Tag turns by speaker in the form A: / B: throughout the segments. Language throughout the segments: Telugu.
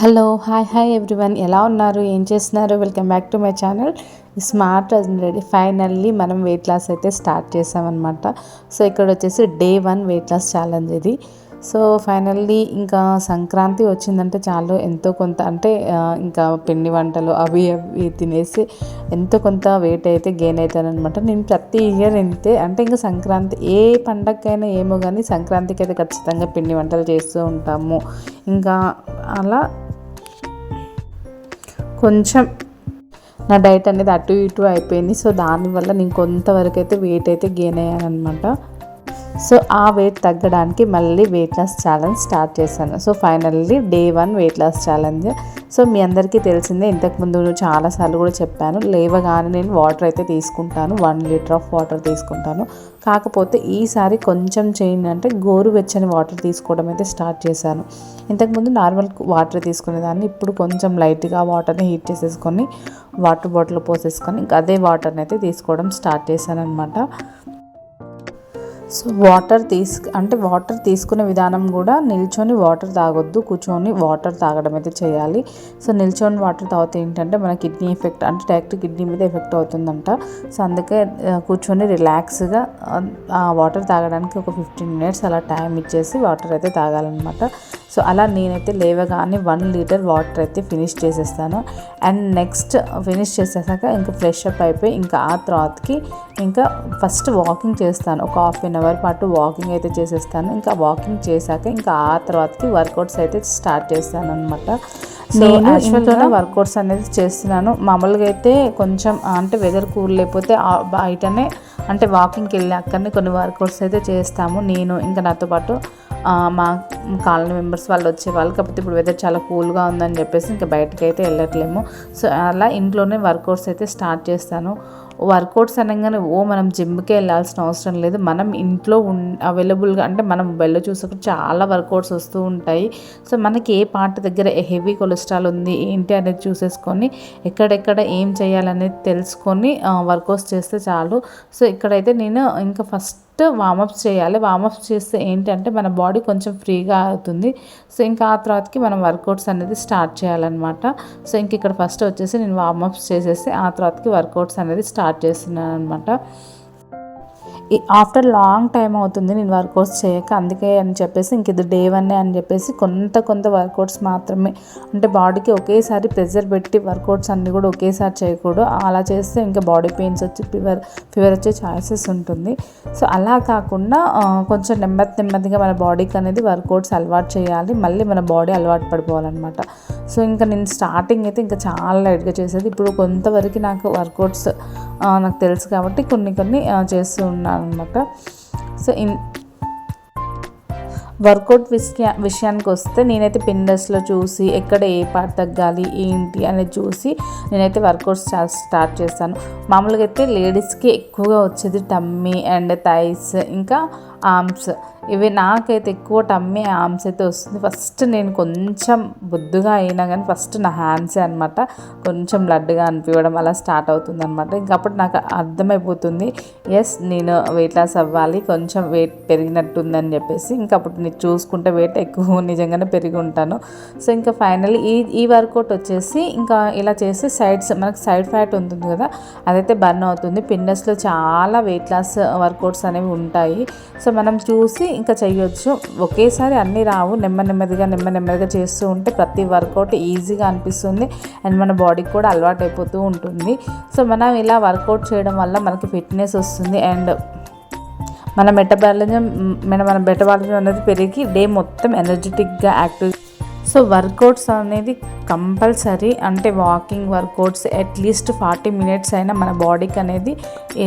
A: Hello hi hi everyone. ఎలా ఉన్నారు? ఏం చేస్తున్నారు? Welcome back to my channel. Smart ready. Finally మనం వెయిట్ లాస్ అయితే స్టార్ట్ చేసామన్నమాట. సో ఇక్కడ వచ్చేసి day one weight loss challenge ఇది. సో ఫైనల్లీ ఇంకా సంక్రాంతి వచ్చిందంటే చాలు. ఎంతో కొంత అంటే ఇంకా పిండి వంటలు అవి అవి తినేసి ఎంతో కొంత వెయిట్ అయితే గెయిన్ అవుతానమాట నేను ప్రతి ఇయర్ అయితే అంటే ఇంకా సంక్రాంతి ఏ పండగకైనా ఏమో కానీ సంక్రాంతికి అయితే ఖచ్చితంగా పిండి వంటలు చేస్తూ ఉంటాము. ఇంకా అలా కొంచెం నా డైట్ అనేది అటు ఇటు అయిపోయింది. సో దానివల్ల నేను కొంతవరకు అయితే వెయిట్ అయితే గెయిన్ అయ్యాను అనమాట సో ఆ వెయిట్ తగ్గడానికి మళ్ళీ వెయిట్ లాస్ ఛాలెంజ్ స్టార్ట్ చేశాను. So finally day one weight loss challenge so మీ అందరికీ తెలిసిందే ఇంతకుముందు చాలాసార్లు కూడా చెప్పాను లేవగానే నేను వాటర్ అయితే తీసుకుంటాను వన్ లీటర్ ఆఫ్ వాటర్ తీసుకుంటాను. కాకపోతే ఈసారి కొంచెం చేంజ్ అంటే గోరువెచ్చని వాటర్ తీసుకోవడం అయితే స్టార్ట్ చేశాను. ఇంతకుముందు నార్మల్ వాటర్ తీసుకునేదాన్ని ఇప్పుడు కొంచెం లైట్గా వాటర్ని హీట్ చేసేసుకొని వాటర్ బాటిల్ పోసేసుకొని ఇంకా అదే వాటర్ని అయితే తీసుకోవడం స్టార్ట్ చేశాను అనమాట సో వాటర్ తీసుకు అంటే వాటర్ తీసుకునే విధానం కూడా నిల్చొని వాటర్ తాగొద్దు కూర్చొని వాటర్ తాగడం అయితే చేయాలి. సో నిల్చొని వాటర్ తాగితే ఏంటంటే మన కిడ్నీ ఎఫెక్ట్ అంటే డైరెక్ట్ కిడ్నీ మీద ఎఫెక్ట్ అవుతుందంట. సో అందుకే కూర్చొని రిలాక్స్గా ఆ వాటర్ తాగడానికి ఒక ఫిఫ్టీన్ మినిట్స్ అలా టైం ఇచ్చేసి వాటర్ అయితే తాగాలన్నమాట. సో అలా నేనైతే లేవగానే వన్ లీటర్ వాటర్ అయితే ఫినిష్ చేసేస్తాను. అండ్ నెక్స్ట్ ఫినిష్ చేసేసాక ఇంకా ఫ్రెష్ అప్ అయిపోయి ఇంకా ఆ తర్వాతకి ఇంకా ఫస్ట్ వాకింగ్ చేస్తాను. ఒక హాఫ్ అన్ అవర్ పాటు వాకింగ్ అయితే చేసేస్తాను. ఇంకా వాకింగ్ చేశాక ఇంకా ఆ తర్వాతకి వర్కౌట్స్ అయితే స్టార్ట్ చేస్తాను అనమాట నేను ఇంట్లోనే వర్కౌట్స్ అనేది చేస్తున్నాను. మామూలుగా అయితే కొంచెం అంటే వెదర్ కూల్ లేకపోతే బయటనే అంటే వాకింగ్కి వెళ్ళి అక్కడనే కొన్ని వర్కౌట్స్ అయితే చేస్తాము. నేను ఇంకా నాతో పాటు మా కాలనీ మెంబర్స్ వాళ్ళు వచ్చేవాళ్ళు కాకపోతే ఇప్పుడు వెదర్ చాలా కూల్గా ఉందని చెప్పేసి ఇంకా బయటకు అయితే వెళ్ళట్లేము. సో అలా ఇంట్లోనే వర్కౌట్స్ అయితే స్టార్ట్ చేస్తాను. వర్కౌట్స్ అనగానే ఓ మనం జిమ్కే వెళ్ళాల్సిన అవసరం లేదు. మనం ఇంట్లో ఉన్ అవైలబుల్గా అంటే మనం మొబైల్లో చూసుకుంటే చాలా వర్కౌట్స్ వస్తూ ఉంటాయి. సో మనకి ఏ పార్ట్ దగ్గర హెవీ కొలెస్ట్రాల్ ఉంది ఏంటి అనేది చూసేసుకొని ఎక్కడెక్కడ ఏం చేయాలనేది తెలుసుకొని వర్కౌట్స్ చేస్తే చాలు. సో ఇక్కడైతే నేను ఇంకా ఫస్ట్ వామప్స్ చేయాలి. వామప్స్ చేస్తే ఏంటంటే మన బాడీ కొంచెం ఫ్రీగా అవుతుంది. సో ఇంకా ఆ తర్వాతకి మనం వర్కౌట్స్ అనేది స్టార్ట్ చేయాలన్నమాట. సో ఇంక ఇక్కడ ఫస్ట్ వచ్చేసి నేను వామప్స్ చేసేసి ఆ తర్వాతకి వర్కౌట్స్ అనేది స్టార్ట్ చేస్తున్నాను అనమాట ఆఫ్టర్ లాంగ్ టైం అవుతుంది నేను వర్కౌట్స్ చేయక అందుకే అని చెప్పేసి ఇంక ఇది డే వన్ అని చెప్పేసి కొంత కొంత వర్కౌట్స్ మాత్రమే. అంటే బాడీకి ఒకేసారి ప్రెజర్ పెట్టి వర్కౌట్స్ అన్నీ కూడా ఒకేసారి చేయకూడదు. అలా చేస్తే ఇంకా బాడీ పెయిన్స్ వచ్చి ఫీవర్ ఫీవర్ వచ్చే ఛాన్సెస్ ఉంటుంది. సో అలా కాకుండా కొంచెం నెమ్మది నెమ్మదిగా మన బాడీకి అనేది వర్కౌట్స్ అలవాటు చేయాలి. మళ్ళీ మన బాడీ అలవాటు పడిపోవాలన్నమాట. సో ఇంకా నేను స్టార్టింగ్ అయితే ఇంకా చాలా లైట్గా చేసేది. ఇప్పుడు కొంతవరకు నాకు వర్కౌట్స్ నాకు తెలుసు కాబట్టి కొన్ని కొన్ని చేస్తూ ఉన్నాను అనమాట సో ఇన్ వర్కౌట్ విషయా విషయానికి వస్తే నేనైతే పిండస్లో చూసి ఎక్కడ ఏ పార్ట్ తగ్గాలి ఏంటి అనేది చూసి నేనైతే వర్కౌట్స్ స్టార్ట్ చేస్తాను మామూలుగా అయితే లేడీస్కి ఎక్కువగా వచ్చేది టమ్మీ అండ్ థైస్ ఇంకా ఆర్మ్స్ ఇవి నాకైతే ఎక్కువ టమ్మే ఆర్మ్స్ అయితే వస్తుంది. ఫస్ట్ నేను కొంచెం బొద్దుగా అయినా కానీ ఫస్ట్ నా హ్యాండ్సే అనమాట కొంచెం లడ్డుగా అనిపించడం అలా స్టార్ట్ అవుతుంది అనమాట ఇంకా అప్పుడు నాకు అర్థమైపోతుంది. ఎస్ నేను వెయిట్ లాస్ అవ్వాలి. కొంచెం వెయిట్ పెరిగినట్టుందని చెప్పేసి ఇంకా అప్పుడు నేను చూసుకుంటే వెయిట్ ఎక్కువ నిజంగానే పెరిగి ఉంటాను సో ఇంకా ఫైనల్లీ ఈ ఈ వర్కౌట్ వచ్చేసి ఇంకా ఇలా చేసి సైడ్స్ మనకు సైడ్ ఫ్యాట్ ఉంటుంది కదా అదైతే బర్న్ అవుతుంది. పిన్నెస్లో చాలా వెయిట్ లాస్ వర్కౌట్స్ అనేవి ఉంటాయి. సో మనం చూసి ఇంకా చేయొచ్చు ఒకేసారి అన్నీ రావు. నెమ్మ నెమ్మదిగా నెమ్మ నెమ్మదిగా చేస్తూ ఉంటే ప్రతి వర్కౌట్ ఈజీగా అనిపిస్తుంది. అండ్ మన బాడీకి కూడా అలవాటు అయిపోతూ ఉంటుంది. సో మనం ఇలా వర్కౌట్ చేయడం వల్ల మనకి ఫిట్నెస్ వస్తుంది. అండ్ మన మెటబాలిజం మన మన మెటబాలిజం అనేది పెరిగి డే మొత్తం ఎనర్జెటిక్గా యాక్టివ్. సో వర్కౌట్స్ అనేది కంపల్సరీ. అంటే walking workouts at least forty minutes అయినా మన బాడీకి అనేది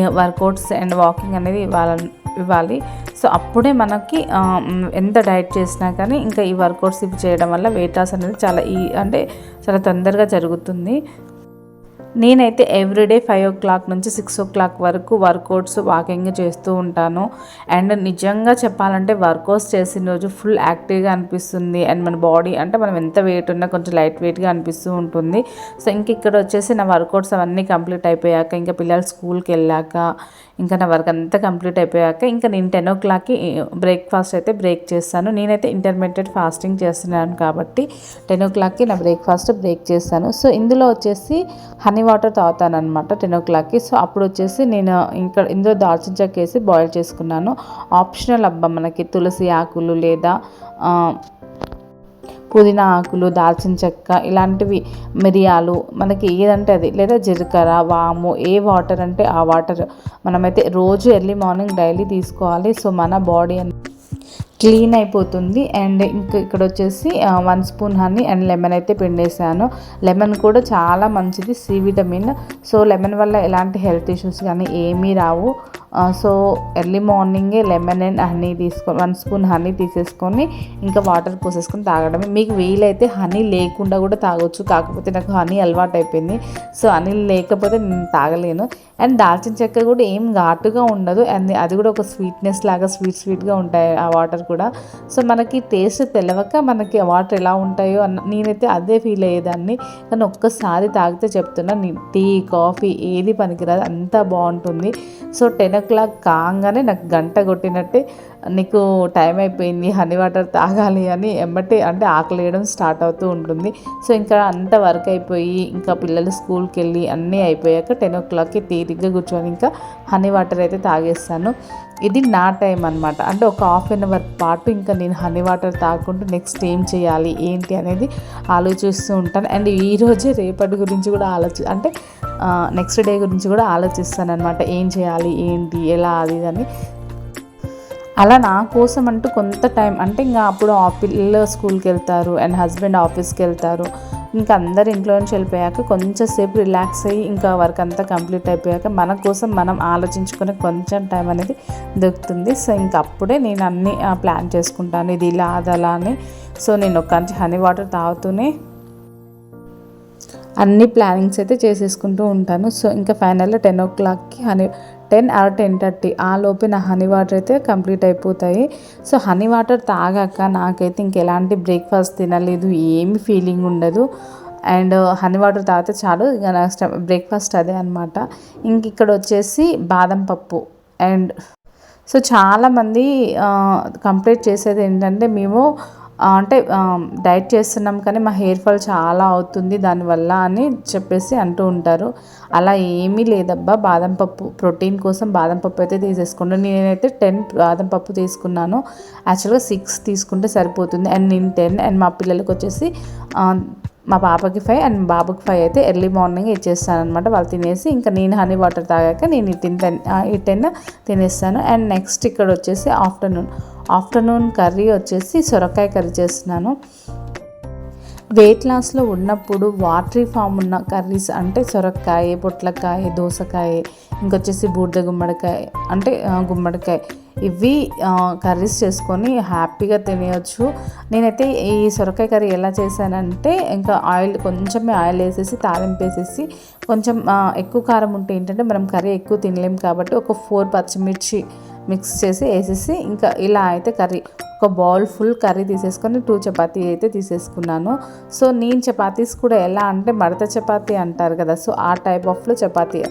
A: వర్కౌట్స్ అండ్ వాకింగ్ అనేది ఇవ్వాలి ఇవ్వాలి. సో అప్పుడే మనకి ఎంత డైట్ చేసినా కానీ ఇంకా ఈ వర్కౌట్స్ ఇవి చేయడం వల్ల వెయిట్ లాస్ అనేది చాలా ఈ అంటే చాలా తొందరగా జరుగుతుంది. నేనైతే ఎవ్రీడే ఫైవ్ ఓ క్లాక్ నుంచి సిక్స్ ఓ క్లాక్ వరకు వర్కౌట్స్ వాకింగ్ చేస్తూ ఉంటాను. అండ్ నిజంగా చెప్పాలంటే వర్కౌట్స్ చేసిన రోజు ఫుల్ యాక్టివ్గా అనిపిస్తుంది. అండ్ మన బాడీ అంటే మనం ఎంత వెయిట్ ఉన్నా కొంచెం లైట్ వెయిట్గా అనిపిస్తూ ఉంటుంది. సో ఇంక ఇక్కడ వచ్చేసి నా వర్కౌట్స్ అవన్నీ కంప్లీట్ అయిపోయాక ఇంకా పిల్లలు స్కూల్కి వెళ్ళాక ఇంకా నా వర్క్ అంతా కంప్లీట్ అయిపోయాక ఇంకా నేను టెన్ ఓ క్లాక్కి బ్రేక్ఫాస్ట్ అయితే బ్రేక్ చేస్తాను. నేనైతే ఇంటర్మీడియట్ ఫాస్టింగ్ చేస్తున్నాను కాబట్టి టెన్ ఓ క్లాక్కి నా బ్రేక్ఫాస్ట్ బ్రేక్ చేస్తాను. సో ఇందులో వచ్చేసి హనీ వాటర్ తాగుతాను అనమాట టెన్ ఓ క్లాక్కి. సో అప్పుడు వచ్చేసి నేను ఇంకా ఇందులో దాల్చిన చెక్క వేసి బాయిల్ చేసుకున్నాను. ఆప్షనల్ అబ్బా మనకి తులసి ఆకులు లేదా పుదీనా ఆకులు దాల్చిన చెక్క ఇలాంటివి మిరియాలు మనకి ఏదంటే అది. లేదా జీలకర్ర వాము ఏ వాటర్ అంటే ఆ వాటర్ మనమైతే రోజు ఎర్లీ మార్నింగ్ డైలీ తీసుకోవాలి. సో మన బాడీ క్లీన్ అయిపోతుంది. అండ్ ఇంకా ఇక్కడ వచ్చేసి one spoon honey and lemon అయితే పిండేసాను. లెమన్ కూడా చాలా మంచిది సి విటమిన్. సో లెమన్ వల్ల ఎలాంటి హెల్త్ ఇష్యూస్ కానీ ఏమీ రావు. సో ఎర్లీ మార్నింగే లెమన్ అండ్ హనీ తీసుకొని వన్ స్పూన్ హనీ తీసేసుకొని ఇంకా వాటర్ పోసేసుకొని తాగడమే. మీకు వీలైతే హనీ లేకుండా కూడా తాగొచ్చు. కాకపోతే నాకు హనీ అలవాటు అయిపోయింది. సో హనీ లేకపోతే నేను తాగలేను. అండ్ దాల్చిన చెక్క కూడా ఏం ఘాటుగా ఉండదు. అండ్ అది కూడా ఒక స్వీట్నెస్ లాగా స్వీట్ స్వీట్గా ఉంటాయి ఆ వాటర్ కూడా. సో మనకి టేస్ట్ తెలవక మనకి వాటర్ ఎలా ఉంటాయో అన్న నేనైతే అదే ఫీల్ అయ్యేదాన్ని. కానీ ఒక్కసారి తాగితే చెప్తున్నా టీ కాఫీ ఏది పనికిరాదు. అంతా బాగుంటుంది. సో టెన్ ఓ క్లాక్ కాగానే నాకు గంట కొట్టినట్టే నీకు టైం అయిపోయింది హనీ వాటర్ తాగాలి అని ఎమ్మటే అంటే ఆకలి వేయడం స్టార్ట్ అవుతూ ఉంటుంది. సో ఇంకా అంత వర్క్ అయిపోయి ఇంకా పిల్లలు స్కూల్కి వెళ్ళి అన్నీ అయిపోయాక టెన్ ఓ క్లాక్కి తీరిగ్గా కూర్చొని ఇంకా హనీ వాటర్ అయితే తాగేస్తాను. ఇది నా టైం అనమాట అంటే ఒక హాఫ్ అన్ అవర్ పాటు ఇంకా నేను హనీ వాటర్ తాగుకుంటూ నెక్స్ట్ ఏం చేయాలి ఏంటి అనేది ఆలోచిస్తూ ఉంటాను. అండ్ ఈ రోజే రేపటి గురించి కూడా ఆలోచి అంటే నెక్స్ట్ డే గురించి కూడా ఆలోచిస్తాను అనమాట ఏం చేయాలి ఏంటి ఎలా అది అని. అలా నా కోసం అంటూ కొంత టైం అంటే ఇంకా అప్పుడు ఆ పిల్లలు స్కూల్కి వెళ్తారు అండ్ హస్బెండ్ ఆఫీస్కి వెళ్తారు. ఇంకా అందరు ఇంట్లో నుంచి వెళ్ళిపోయాక కొంచెం సేపు రిలాక్స్ అయ్యి ఇంకా వర్క్ అంతా కంప్లీట్ అయిపోయాక మన కోసం మనం ఆలోచించుకునే కొంచెం టైం అనేది దొరుకుతుంది. సో ఇంకా అప్పుడే నేను అన్నీ ప్లాన్ చేసుకుంటాను. ఇది ఇలా అది అలా అని. సో నేను ఒక హనీ వాటర్ తాగుతూనే అన్ని ప్లానింగ్స్ అయితే చేసేసుకుంటూ ఉంటాను. సో ఇంకా ఫైనల్గా టెన్ ఓ క్లాక్కి honey ten or ten thirty. ఆ లోపే నా హనీ వాటర్ అయితే కంప్లీట్ అయిపోతాయి. సో హనీ వాటర్ తాగాక నాకైతే ఇంకెలాంటి బ్రేక్ఫాస్ట్ తినలేదు ఏమి ఫీలింగ్ ఉండదు. అండ్ హనీ వాటర్ తాగితే చాలు ఇక నెక్స్ట్ బ్రేక్ఫాస్ట్ అదే అనమాట ఇంక ఇక్కడ వచ్చేసి బాదం పప్పు. అండ్ సో చాలామంది కంప్లీట్ చేసేది ఏంటంటే మేము అంటే డైట్ చేస్తున్నాం కానీ మా హెయిర్ ఫాల్ చాలా అవుతుంది దానివల్ల అని చెప్పేసి అంటూ ఉంటారు. అలా ఏమీ లేదబ్బా. బాదం పప్పు ప్రోటీన్ కోసం బాదం పప్పు అయితే తీసేసుకుంటాను నేనైతే టెన్ బాదం పప్పు తీసుకున్నాను. యాక్చువల్గా సిక్స్ తీసుకుంటే సరిపోతుంది. అండ్ నేను టెన్ అండ్ మా పిల్లలకి వచ్చేసి మా పాపకి ఫైవ్ అండ్ బాబుకి ఫైవ్ అయితే ఎర్లీ మార్నింగ్ ఇచ్చేస్తాను అనమాట వాళ్ళు తినేసి ఇంకా నేను హనీ వాటర్ తాగాక నేను ఈ టెన్ ఈ టెన్ తినేస్తాను. అండ్ నెక్స్ట్ ఇక్కడ వచ్చేసి ఆఫ్టర్నూన్. ఆఫ్టర్నూన్ కర్రీ వచ్చేసి సొరకాయ కర్రీ చేస్తున్నాను. వెయిట్ లాస్లో ఉన్నప్పుడు వాటరీ ఫామ్ ఉన్న కర్రీస్ అంటే సొరకాయ పొట్లకాయ దోసకాయ ఇంకొచ్చేసి బూడిద గుమ్మడికాయ అంటే గుమ్మడికాయ. ఇవి కర్రీస్ చేసుకొని హ్యాపీగా తినేయచ్చు. నేనైతే ఈ సొరకాయ కర్రీ ఎలా చేశానంటే ఇంకా ఆయిల్ కొంచెమే ఆయిల్ వేసేసి తాలింపు వేసేసి కొంచెం ఎక్కువ కారం ఉంటే ఏంటంటే మనం కర్రీ ఎక్కువ తినలేం కాబట్టి ఒక ఫోర్ పచ్చిమిర్చి మిక్స్ చేసి వేసేసి ఇంకా ఇలా అయితే కర్రీ ఒక బౌల్ ఫుల్ కర్రీ తీసేసుకొని టూ చపాతీ అయితే తీసేసుకున్నాను. సో నేను చపాతీస్ కూడా ఎలా అంటే మడత చపాతీ అంటారు కదా సో ఆ టైప్ ఆఫ్లో చపాతీ.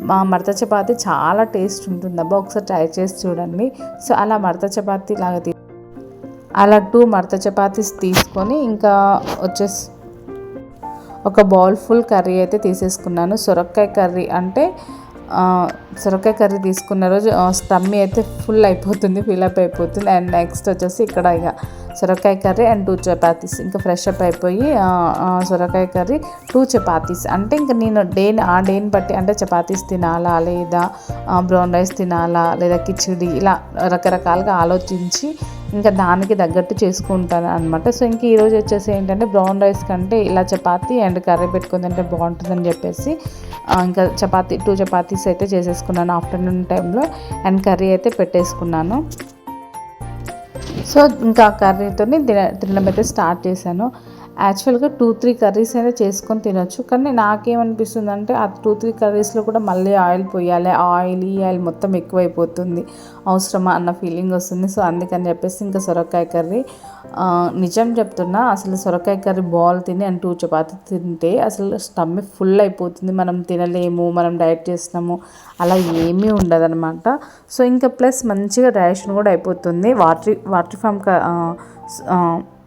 A: మా మడత చపాతీ చాలా టేస్ట్ ఉంటుంది. అబ్బా ఒకసారి ట్రై చేసి చూడండి. సో అలా మడత చపాతీ లాగా తీ అలా టూ మడత చపాతీస్ తీసుకొని ఇంకా వచ్చేసి ఒక బౌల్ ఫుల్ కర్రీ అయితే తీసేసుకున్నాను. సొరకాయ కర్రీ అంటే సొరకాయ కర్రీ తీసుకున్న రోజు స్టమ్మీ అయితే ఫుల్ అయిపోతుంది ఫిల్అప్ అయిపోతుంది. అండ్ నెక్స్ట్ వచ్చేసి ఇక్కడ ఇక సొరకాయ కర్రీ అండ్ టూ చపాతీస్. ఇంకా ఫ్రెష్ అప్ అయిపోయి సొరకాయ కర్రీ టూ చపాతీస్. అంటే ఇంకా నేను డేని ఆ డేని బట్టి అంటే చపాతీస్ తినాలా లేదా బ్రౌన్ రైస్ తినాలా లేదా కిచిడి ఇలా రకరకాలుగా ఆలోచించి ఇంకా దానికి తగ్గట్టు చేసుకుంటాను అనమాట సో ఇంక ఈరోజు వచ్చేసి ఏంటంటే బ్రౌన్ రైస్ కంటే ఇలా చపాతి అండ్ కర్రీ పెట్టుకుని తింటే బాగుంటుందని చెప్పేసి ఇంకా చపాతి టూ చపాతీస్ అయితే చేసేసుకున్నాను ఆఫ్టర్నూన్ టైంలో. అండ్ కర్రీ అయితే పెట్టేసుకున్నాను. సో ఇంకా కర్రీతో తిన తినడం అయితే స్టార్ట్ చేశాను. యాక్చువల్గా టూ త్రీ కర్రీస్ అయితే చేసుకొని తినొచ్చు. కానీ నాకేమనిపిస్తుంది అంటే ఆ టూ త్రీ కర్రీస్లో కూడా మళ్ళీ ఆయిల్ పోయాలి. ఆయిల్ ఈ ఆయిల్ మొత్తం ఎక్కువైపోతుంది. అవసరమా అన్న ఫీలింగ్ వస్తుంది. సో అందుకని చెప్పేసి ఇంకా సొరకాయ కర్రీ. నిజం చెప్తున్నా అసలు సొరకాయ కర్రీ బాల్ తిని అండ్ టూ చపాతి తింటే అసలు స్టమక్ ఫుల్ అయిపోతుంది. మనం తినలేము మనం డైట్ చేస్తున్నాము అలా ఏమీ ఉండదనమాట సో ఇంకా ప్లస్ మంచిగా డైజెషన్ కూడా అయిపోతుంది. వాటర్ వాటర్ ఫామ్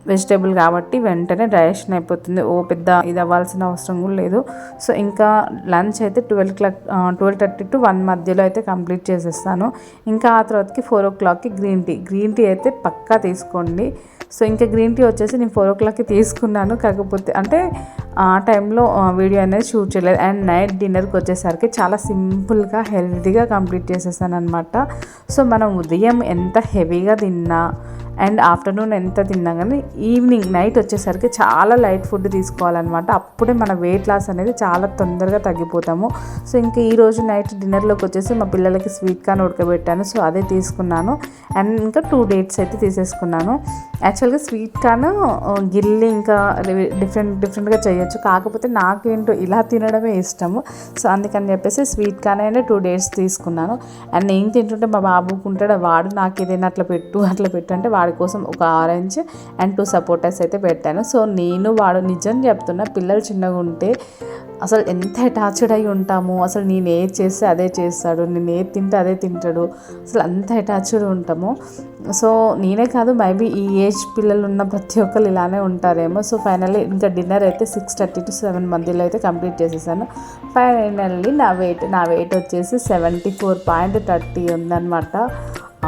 A: వెజిటేబుల్ కాబట్టి వెంటనే డైజెషన్ అయిపోతుంది. ఓ పెద్ద ఇది అవ్వాల్సిన అవసరం కూడా లేదు. సో ఇంకా లంచ్ అయితే twelve clock twelve thirty to one మధ్యలో అయితే కంప్లీట్ చేసేస్తాను. ఇంకా ఆ తర్వాతకి ఫోర్ ఓ క్లాక్కి గ్రీన్ టీ. గ్రీన్ టీ అయితే పక్కా తీసుకోండి. సో ఇంకా గ్రీన్ టీ వచ్చేసి నేను ఫోర్ ఓ క్లాక్కి తీసుకున్నాను. కాకపోతే అంటే ఆ టైంలో వీడియో అనేది షూట్ చేయలేదు. అండ్ నైట్ డిన్నర్కి వచ్చేసరికి చాలా సింపుల్గా హెల్తీగా కంప్లీట్ చేసేసాను అనమాట సో మనం ఉదయం ఎంత హెవీగా తిన్నా అండ్ ఆఫ్టర్నూన్ ఎంత తిన్నా కానీ ఈవినింగ్ నైట్ వచ్చేసరికి చాలా లైట్ ఫుడ్ తీసుకోవాలన్నమాట. అప్పుడే మన వెయిట్ లాస్ అనేది చాలా తొందరగా తగ్గిపోతాము. సో ఇంకా ఈరోజు నైట్ డిన్నర్లోకి వచ్చేసి మా పిల్లలకి స్వీట్ కార్న్ ఉడకబెట్టాను. సో అదే తీసుకున్నాను. అండ్ ఇంకా టూ డేట్స్ అయితే తీసేసుకున్నాను. యాక్చువల్గా స్వీట్ కార్న్ గిల్లి ఇంకా డిఫరెంట్ డిఫరెంట్గా చేయొచ్చు. కాకపోతే నాకేంటో ఇలా తినడమే ఇష్టము. సో అందుకని చెప్పేసి స్వీట్ కానీ టూ డేట్స్ తీసుకున్నాను. అండ్ నేను తింటుంటే మా బాబుకు ఉంటాడు వాడు నాకు ఏదైనా అట్లా పెట్టు అట్లా పెట్టు అంటే వాడి కోసం ఒక ఆరెంజ్ అండ్ టూ సపోటాస్ అయితే పెట్టాను. సో నేను వాడు నిజం చెప్తున్నా పిల్లలు చిన్నగా ఉంటే అసలు ఎంత అటాచ్డ్ అయి ఉంటాము. అసలు నేను ఏది చేస్తే అదే చేస్తాడు నేను ఏది తింటే అదే తింటాడు. అసలు అంత అటాచ్డ్ ఉంటాము. సో నేనే కాదు మేబీ ఈ ఏజ్ పిల్లలు ఉన్న ప్రతి ఒక్కరు ఇలానే ఉంటారేమో. సో ఫైనల్లీ ఇంకా డిన్నర్ అయితే సిక్స్ థర్టీ టు సెవెన్ మధ్యలో అయితే కంప్లీట్ చేసేసాను. ఫైనల్లీ నా వెయిట్ నా వెయిట్ వచ్చేసి సెవెంటీ ఫోర్ పాయింట్ థర్టీ ఉందన్నమాట.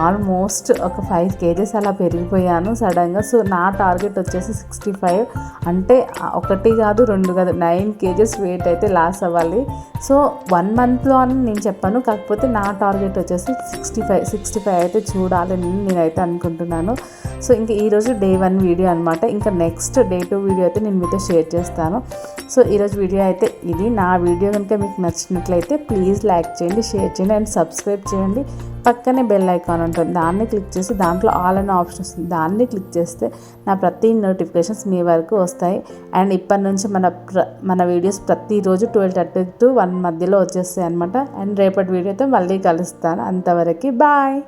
A: ఆల్మోస్ట్ ఒక ఫైవ్ కేజెస్ అలా పెరిగిపోయాను సడన్గా. సో నా టార్గెట్ వచ్చేసి సిక్స్టీ ఫైవ్. అంటే ఒకటి కాదు రెండు కాదు నైన్ కేజెస్ వెయిట్ అయితే లాస్ అవ్వాలి. సో వన్ మంత్లో అని నేను చెప్పాను. కాకపోతే నా టార్గెట్ వచ్చేసి సిక్స్టీ ఫైవ్ సిక్స్టీ ఫైవ్ అయితే చూడాలని నేనైతే అనుకుంటున్నాను. సో ఇంకా ఈరోజు డే వన్ వీడియో అనమాట ఇంకా నెక్స్ట్ డే టూ వీడియో అయితే నేను మీతో షేర్ చేస్తాను. సో ఈరోజు వీడియో అయితే ఇది. నా వీడియో కనుక మీకు నచ్చినట్లయితే ప్లీజ్ లైక్ చేయండి షేర్ చేయండి అండ్ సబ్స్క్రైబ్ చేయండి. పక్కనే బెల్ ఐకాన్ ఉంటుంది. దాన్ని క్లిక్ చేసి దాంట్లో ఆల్ అనే ఆప్షన్ వస్తుంది. దాన్ని క్లిక్ చేస్తే నా ప్రతి నోటిఫికేషన్స్ మీ వరకు వస్తాయి. అండ్ ఇప్పటి నుంచి మన ప్ర మన వీడియోస్ ప్రతిరోజు ట్వెల్వ్ థర్టీ టు వన్ మధ్యలో వచ్చేస్తాయి అనమాట అండ్ రేపటి వీడియోతో మళ్ళీ కలుస్తాను. అంతవరకు బాయ్.